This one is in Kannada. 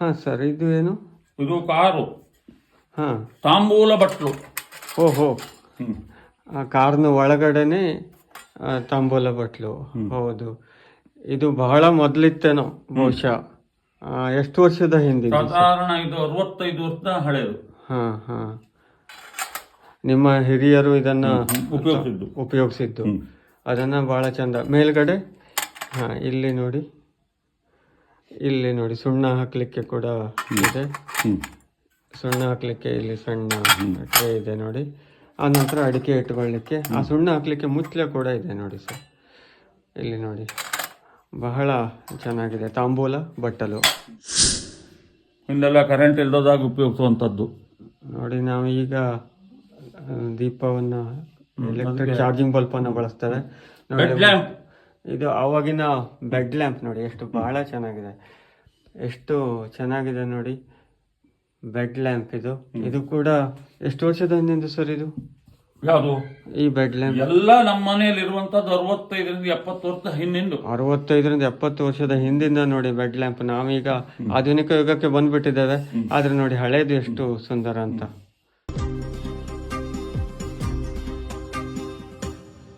ಹಾಂ ಸರ್ ಇದು ಏನು? ಇದು ಕಾರು. ಹಾಂ. ತಾಂಬೂಲ ಬಟ್ಲು ಓಹೋ. ಆ ಕಾರ್ನ ಒಳಗಡೆನೆ ಆ, ತಾಂಬೂಲ ಬಟ್ಲು ಹೌದು. ಇದು ಬಹಳ ಮೊದಲಿತ್ತೇನೋ ಬಹುಶಃ. ಆ, ಎಷ್ಟು ವರ್ಷದ ಹಿಂದೆ ಸಾಧಾರಣ ಇದು ಅರವತ್ತೈದು ವರ್ಷದ ಹಳೆಯದು ಹಾ ಹಾ. ನಿಮ್ಮ ಹಿರಿಯರು ಇದನ್ನ ಉಪಯೋಗಿಸಿದ್ದು. ಉಪಯೋಗಿಸಿದ್ದು. ಅದನ್ನ ಬಹಳ ಚಂದ. ಮೇಲ್ಗಡೆ? ಹಾ ಇಲ್ಲಿ ನೋಡಿ. ಇಲ್ಲಿ ನೋಡಿ ಸುಣ್ಣ ಹಾಕ್ಲಿಕ್ಕೆ ಕೂಡ ಇದೆ. ಸುಣ್ಣ ಹಾಕ್ಲಿಕ್ಕೆ ಇಲ್ಲಿ ಸಣ್ಣ ಟ್ರೇ ಇದೆ ನೋಡಿ. ಆ ನಂತರ ಅಡಿಕೆ ಇಟ್ಕೊಳ್ಳಿಕ್ಕೆ ಆ ಸುಣ್ಣ ಹಾಕ್ಲಿಕ್ಕೆ ಮುಚ್ಚಲೆ ಕೂಡ ಇದೆ ನೋಡಿ ಸರ್. ಇಲ್ಲಿ ನೋಡಿ ಬಹಳ ಚೆನ್ನಾಗಿದೆ ತಾಂಬೂಲ ಬಟ್ಟಲು. ಹಿಂದೆಲ್ಲ ಕರೆಂಟ್ ಇಲ್ಲದಾಗ ಉಪಯೋಗಿಸುವಂಥದ್ದು. ನೋಡಿ ನಾವು ಈಗ ದೀಪವನ್ನು ಎಲೆಕ್ಟ್ರಿಕ್ ಚಾರ್ಜಿಂಗ್ ಬಲ್ಪನ್ನು ಬಳಸ್ತೇವೆ. ನೋಡಿ ಇದು ಅವಾಗಿನ ಬೆಡ್ ಲ್ಯಾಂಪ್ ನೋಡಿ ಎಷ್ಟು ಬಹಳ ಚೆನ್ನಾಗಿದೆ. ಎಷ್ಟು ಚೆನ್ನಾಗಿದೆ ನೋಡಿ ಬೆಡ್ ಲ್ಯಾಂಪ್ ಇದು. ಇದು ಕೂಡ ಎಷ್ಟು ವರ್ಷದ ಹಿಂದಿಂದ ಸರ್ ಇದು? ಯಾವುದು? ಈ ಬೆಡ್ ಲ್ಯಾಂಪ್ ಎಲ್ಲ ನಮ್ಮ ಮನೆಯಲ್ಲಿ ಇರುವಂತದ್ದು ಅರವತ್ತೈದರಿಂದ ಎಪ್ಪತ್ತು ವರ್ಷದ ಹಿಂದಿಂದು. ಅರವತ್ತೈದರಿಂದ ಎಪ್ಪತ್ತು ವರ್ಷದ ಹಿಂದಿಂದ ನೋಡಿ ಬೆಡ್ ಲ್ಯಾಂಪ್ ನಾವೀಗ ಆಧುನಿಕ ಯುಗಕ್ಕೆ ಬಂದ್ಬಿಟ್ಟಿದ್ದೇವೆ. ಆದ್ರೆ ನೋಡಿ ಹಳೇದು ಎಷ್ಟು ಸುಂದರ ಅಂತ.